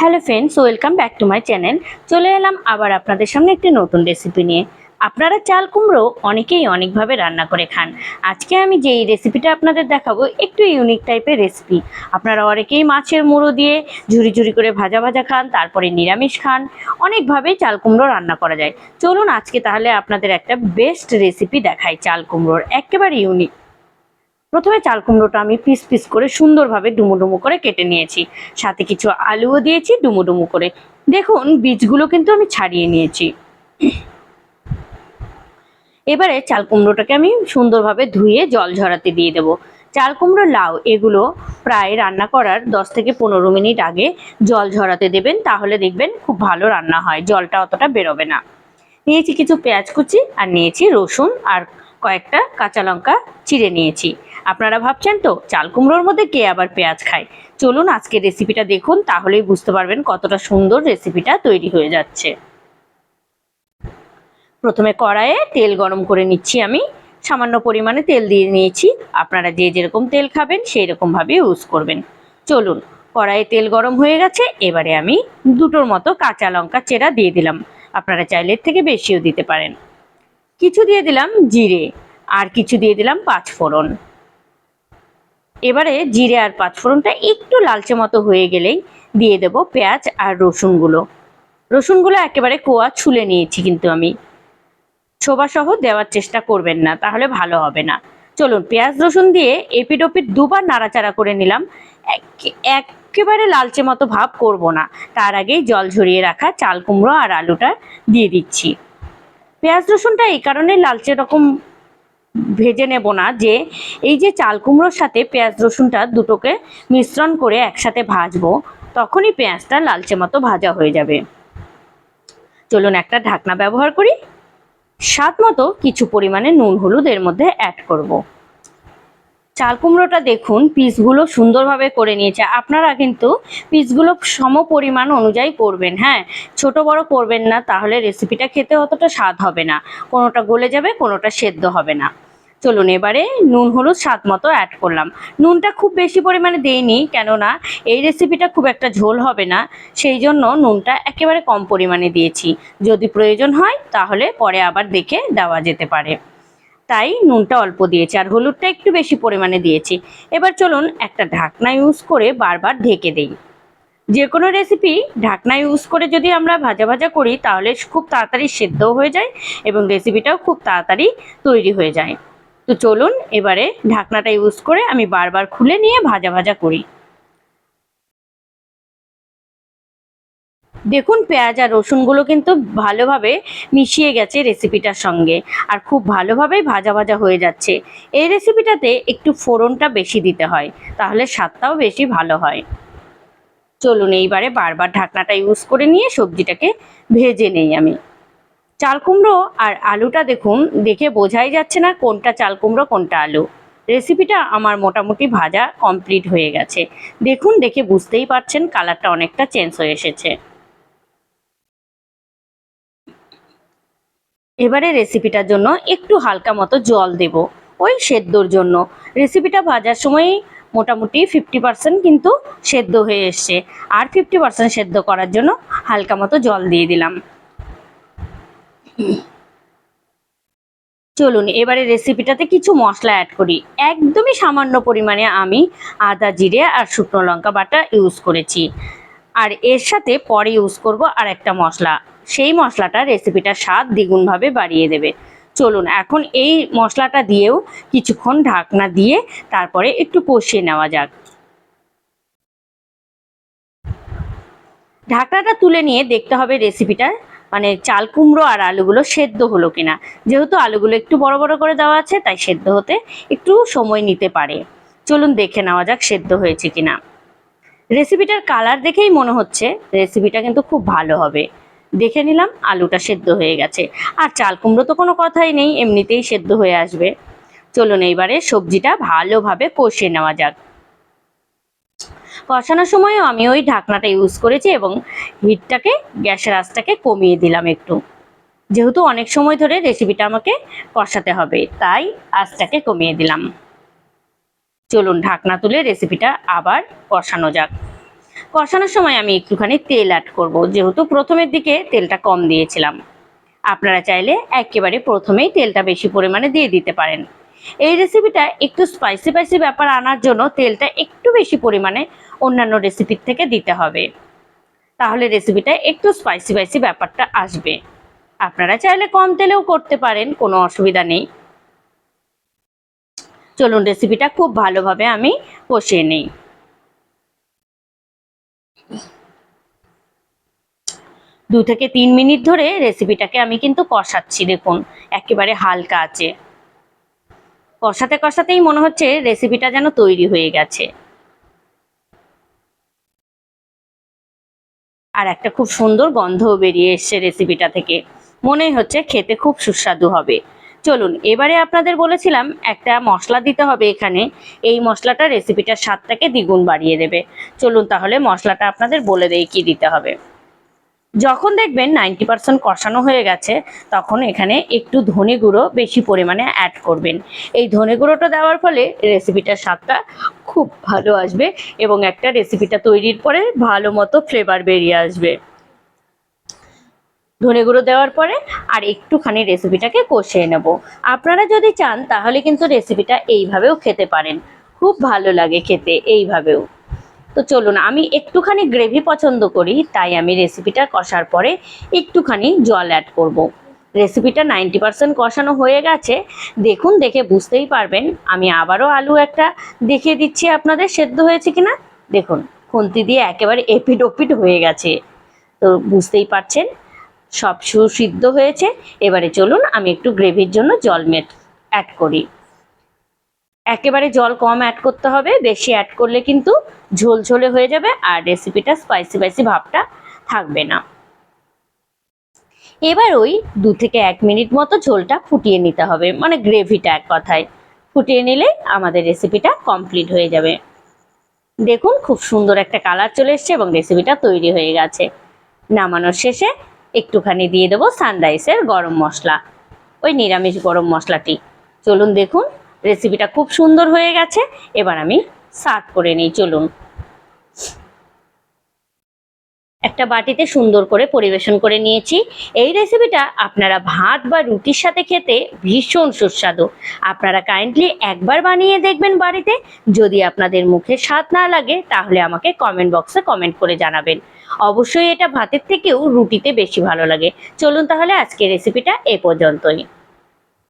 Hello friends, welcome back to my channel. চলে এলাম আবার আপনাদের সামনে একটি নতুন রেসিপি নিয়ে। আপনারা চাল কুমড়ো অনেকেই অনেকভাবে রান্না করে খান। আজকে আমি যেই রেসিপিটা আপনাদের দেখাবো, একটু ইউনিক টাইপের রেসিপি আপনারা অনেকেই মাছের মুড়ো দিয়ে ঝুরি ঝুরি করে ভাজা ভাজা খান, তারপরে নিরামিষ খান। অনেকভাবেই চাল কুমড়ো রান্না করা যায়। চলুন আজকে তাহলে আপনাদের একটা বেস্ট রেসিপি দেখাই চাল কুমড়োর। একেবারে ইউনিক প্রথমে চাল কুমড়োটা আমি পিস পিস করে সুন্দরভাবে ডুমো ডুমো করে কেটে নিয়েছি। সাথে কিছু আলুও দিয়েছি ডুমো ডুমো করে। দেখুন, বীজগুলো কিন্তু আমি ছাড়িয়ে নিয়েছি। এবারে চাল কুমড়োটাকে আমি সুন্দরভাবে ধুয়ে জল ঝরাতে দিয়ে দেবো। চাল কুমড়ো লাউ, এগুলো প্রায় রান্না করার দশ থেকে পনেরো মিনিট আগে জল ঝরাতে দেবেন, তাহলে দেখবেন খুব ভালো রান্না হয়, জলটা অতটা বেরোবে না। নিয়েছি কিছু পেঁয়াজ কুচি আর নিয়েছি রসুন আর কয়েকটা কাঁচা লঙ্কা চিড়ে নিয়েছি। আপনারা ভাবছেন তো, চাল কুমড়োর মধ্যে কে আবার পেঁয়াজ খায়? চলুন আজকে রেসিপিটা দেখুন, তাহলেই বুঝতে পারবেন কতটা সুন্দর রেসিপিটা তৈরি হয়ে যাচ্ছে। প্রথমে কড়াইয়ে তেল গরম করে নিচ্ছি আমি। সামান্য পরিমাণে তেল দিয়ে নিয়েছি। আপনারা যে যেরকম তেল খাবেন সেই রকমভাবে ইউজ করবেন। চলুন, কড়াইয়ে তেল গরম হয়ে গেছে। এবারে আমি দুটোর মতো কাঁচা লঙ্কা চেরা দিয়ে দিলাম। আপনারা চাইলে থেকে বেশিও দিতে পারেন। কিছু দিয়ে দিলাম জিরে, আর কিছু দিয়ে দিলাম পাঁচ ফোড়ন এবারে জিরে আর পাঁচফোড়নটা একটু লালচে মতো হয়ে গেলেই দিয়ে দেব পেঁয়াজ আর রসুনগুলো। রসুনগুলো একেবারে কোয়া ছুলে নিয়েছি কিন্তু আমি। সহ দেওয়ার চেষ্টা করবেন না, তাহলে ভালো হবে না। চলুন, পেঁয়াজ, রসুন দিয়ে এপিড ওপিড দুবার নাড়াচাড়া করে নিলাম। এক- একেবারে লালচে মতো ভাব করব না। তার আগেই জল ঝরিয়ে রাখা চাল কুমড়ো আর আলুটা দিয়ে দিচ্ছি। পেঁয়াজ, রসুনটা এই কারণে লালচে রকম ভেজে নেব না, যে এই যে চাল কুমড়োর সাথে পেঁয়াজ রসুনটা দুটোকে মিশ্রণ করে একসাথে ভাজবো, তখনই পেঁয়াজটা লালচে মতো ভাজা হয়ে যাবে চলুন একটা ঢাকনা ব্যবহার করি স্বাদ মতো কিছু পরিমাণে নুন, হলুদ এর মধ্যে অ্যাড করব। চাল কুমড়োটা দেখুন, পিসগুলো সুন্দরভাবে করে নিয়েছে। আপনারা কিন্তু পিসগুলো সম পরিমাণ অনুযায়ী করবেন হ্যাঁ? ছোট বড় করবেন না, তাহলে রেসিপিটা খেতে অতটা স্বাদ হবে না। কোনোটা গলে যাবে, কোনোটা সেদ্ধ হবে না। চলুন এবারে নুন, হলুদ, স্বাদ মতো অ্যাড করলাম। নুনটা খুব বেশি পরিমাণে দেইনি, কেননা এই রেসিপিটা খুব একটা ঝোল হবে না। সেই জন্য নুনটা একেবারে কম পরিমাণে দিয়েছি। যদি প্রয়োজন হয়, তাহলে পরে আবার দেখে দেওয়া যেতে পারে। তাই নুনটা অল্প দিয়েছি আর হলুদটা একটু বেশি পরিমাণে দিয়েছি। এবার চলুন একটা ঢাকনা ইউজ করে বারবার ঢেকে দেই। যে কোনো রেসিপি ঢাকনা ইউজ করে যদি আমরা ভাজা ভাজা করি, তাহলে খুব তাড়াতাড়ি সেদ্ধও হয়ে যায় এবং রেসিপিটাও খুব তাড়াতাড়ি তৈরি হয়ে যায়। তো চলুন এবারে ঢাকনাটা ইউজ করে আমি বারবার খুলে নিয়ে ভাজা ভাজা করি। দেখুন, পেঁয়াজ আর রসুনগুলো কিন্তু ভালোভাবে মিশিয়ে গেছে রেসিপিটার সঙ্গে। আর খুব ভালোভাবেই ভাজা ভাজা হয়ে যাচ্ছে। এই রেসিপিটাতে একটু ফোড়নটা বেশি দিতে হয়, তাহলে স্বাদটাও বেশি ভালো হয়। চলুন, এইবারে বারবার ঢাকনাটা ইউজ করে নিয়ে সবজিটাকে ভেজে নেই আমি। চাল কুমড়ো আর আলুটা দেখুন, দেখে বোঝাই যাচ্ছে না কোনটা চাল কুমড়ো, কোনটা আলু। রেসিপিটা আমার মোটামুটি ভাজা কমপ্লিট হয়ে গেছে। দেখুন, দেখে বুঝতেই পারছেন কালারটা অনেকটা চেঞ্জ হয়ে এসেছে। এবারে রেসিপিটার জন্য একটু হালকা মতো জল দেব, ওই সেদ্ধর জন্য। রেসিপিটা ভাজার সময় মোটামুটি ফিফটি পার্সেন্ট কিন্তু সেদ্ধ হয়ে এসছে। আর ফিফটি পার্সেন্ট সেদ্ধ করার জন্য হালকা মতো জল দিয়ে দিলাম। চলুন, এবারে রেসিপিটাতে কিছু মশলা অ্যাড করি। একদমই সামান্য পরিমাণে আমি আদা, জিরে আর শুকনো লঙ্কা বাটা ইউজ করেছি। আর এর সাথে পরে ইউজ করব আর একটা মশলা। সেই মশলাটা রেসিপিটার স্বাদ দ্বিগুণভাবে বাড়িয়ে দেবে। চলুন, এখন এই মশলাটা দিয়েও কিছুক্ষণ ঢাকনা দিয়ে তারপরে একটু কষিয়ে নেওয়া যাক। ঢাকনাটা তুলে নিয়ে দেখতে হবে রেসিপিটার মানে চাল কুমড়ো আর আলুগুলো সেদ্ধ হলো কিনা। যেহেতু আলুগুলো একটু বড় বড় করে দেওয়া আছে, তাই সেদ্ধ হতে একটু সময় নিতে পারে। চলুন দেখে নেওয়া যাক সেদ্ধ হয়েছে কিনা। রেসিপিটার কালার দেখেই মনে হচ্ছে রেসিপিটা কিন্তু খুব ভালো হবে। দেখে নিলাম, আলুটা সেদ্ধ হয়ে গেছে। আর চাল কুমড়ো তো কোনো কথাই নেই, এমনিতেই সেদ্ধ হয়ে আসবে। চলুন এইবারে সবজিটা ভালোভাবে কষিয়ে নেওয়া যাক। কষানোর সময়ও আমি ওই ঢাকনাটা ইউজ করেছি এবং হিটটাকে, গ্যাসের আঁচটাকে কমিয়ে দিলাম একটু। যেহেতু অনেক সময় ধরে রেসিপিটা আমাকে কষাতে হবে, তাই আঁচটাকে কমিয়ে দিলাম। চলুন ঢাকনা তুলে রেসিপিটা আবার কষানো যাক। কষানোর সময় আমি একটুখানি তেল অ্যাড করব, যেহেতু প্রথমের দিকে তেলটা কম দিয়েছিলাম। আপনারা চাইলে একেবারে প্রথমেই তেলটা বেশি পরিমাণে দিয়ে দিতে পারেন। এই রেসিপিটা একটু স্পাইসি স্পাইসি ব্যাপার আনার জন্য তেলটা একটু বেশি পরিমাণে অন্যান্য রেসিপির থেকে দিতে হবে। তাহলে রেসিপিটা একটু স্পাইসি স্পাইসি ব্যাপারটা আসবে। আপনারা চাইলে কম তেলেও করতে পারেন, কোনো অসুবিধা নেই। চলুন রেসিপিটা খুব ভালোভাবে আমি কষিয়ে নিই। দু থেকে তিন মিনিট ধরে রেসিপিটাকে আমি কিন্তু কষাচ্ছি, দেখুন, একেবারে হালকা আছে। কষাতে কষাতেই মনে হচ্ছে রেসিপিটা যেন তৈরি হয়ে গেছে। আর একটা খুব সুন্দর গন্ধও বেরিয়ে এসছে রেসিপিটা থেকে। মনে হচ্ছে খেতে খুব সুস্বাদু হবে। চলুন, এবারে আপনাদের বলেছিলাম একটা মশলা দিতে হবে এখানে। এই মশলাটা রেসিপিটার স্বাদটাকে দ্বিগুণ বাড়িয়ে দেবে। চলুন তাহলে মশলাটা আপনাদের বলে দেই কি দিতে হবে। যখন দেখবেন নাইনটি পার্সেন্ট কষানো হয়ে গেছে, তখন এখানে একটু ধনে গুঁড়ো বেশি পরিমাণে অ্যাড করবেন। এই ধনে গুঁড়োটা দেওয়ার ফলে রেসিপিটার স্বাদটা খুব ভালো আসবে এবং একটা রেসিপিটা তৈরির পরে ভালো মতো ফ্লেভার বেরিয়ে আসবে। ধনে গুঁড়ো দেওয়ার পরে আর একটুখানি রেসিপিটাকে কষিয়ে নেব। আপনারা যদি চান, তাহলে কিন্তু রেসিপিটা এইভাবেও খেতে পারেন। খুব ভালো লাগে খেতে এইভাবেও। তো চলুন, আমি একটুখানি গ্রেভি পছন্দ করি, তাই আমি রেসিপিটা কষার পরে একটুখানি জল অ্যাড করব। রেসিপিটা নাইনটি পার্সেন্ট কষানো হয়ে গেছে। দেখুন, দেখে বুঝতেই পারবেন। আমি আবারও আলু একটা দেখিয়ে দিচ্ছি, আপনাদের সেদ্ধ হয়েছে কিনা। দেখুন, খুন্তি দিয়ে একেবারে এপিড ওপিড হয়ে গেছে। তো বুঝতেই পারছেন? সব সুসিদ্ধ হয়েছে। এবারে চলুন আমি একটু গ্রেভির জন্য জল মেট অ্যাড করি। একেবারে জল কম অ্যাড করতে হবে, বেশি অ্যাড করলে কিন্তু ঝোলঝোলে হয়ে যাবে আর রেসিপিটা স্পাইসি স্পাইসি ভাবটা থাকবে না। এবার ওই দু থেকে এক মিনিট মতো ঝোলটা ফুটিয়ে নিতে হবে মানে গ্রেভিটা এক কথায়। ফুটিয়ে নিলে আমাদের রেসিপিটা কমপ্লিট হয়ে যাবে। দেখুন খুব সুন্দর একটা কালার চলে এসছে এবং রেসিপিটা তৈরি হয়ে গেছে। নামানোর শেষে একটুখানি দিয়ে দেবো সানরাইসের গরম মশলা, ওই নিরামিষ গরম মশলাটি। চলুন দেখুন রেসিপিটা খুব সুন্দর হয়ে গেছে, এবার আমি সার্ভ করে নিই, চলুন। একটা বাটিতে সুন্দর করে পরিবেশন করে নিয়েছি। এই রেসিপিটা আপনারা ভাত বা রুটির সাথে খেতে ভীষণ সুস্বাদু। আপনারা কাইন্ডলি একবার বানিয়ে দেখবেন বাড়িতে। যদি আপনাদের মুখে স্বাদ না লাগে, তাহলে আমাকে কমেন্ট বক্সে কমেন্ট করে জানাবেন। অবশ্যই এটা ভাতের থেকেও রুটিতে বেশি ভালো লাগে। চলুন তাহলে আজকের রেসিপিটা এ পর্যন্তই।